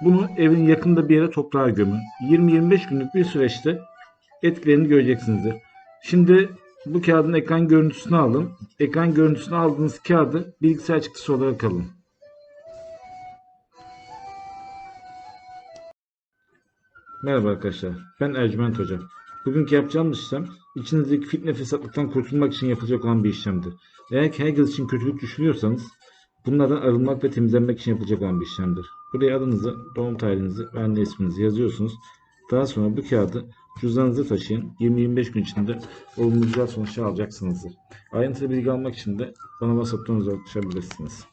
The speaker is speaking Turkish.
bunu evin yakında bir yere toprağa gömün. 20-25 günlük bir süreçte etkilerini göreceksinizdir. Şimdi bu kağıdın ekran görüntüsünü alın. Ekran görüntüsünü aldığınız kağıdı bilgisayar çıktısı olarak alın. Merhaba arkadaşlar. Ben Ercüment Hoca. Bugünkü yapacağımız işlem içinizdeki fitne fesatlıktan kurtulmak için yapılacak olan bir işlemdir. Eğer ki herkes için kötülük düşünüyorsanız bunlardan arınmak ve temizlenmek için yapılacak olan bir işlemdir. Buraya adınızı, doğum tarihinizi ve anne isminizi yazıyorsunuz. Daha sonra bu kağıdı cüzdanınıza taşıyın. 20-25 gün içinde olumlu güzel sonuçlar alacaksınızdır. Ayrıntılı bilgi almak için de bana WhatsApp'tan ulaşabilirsiniz.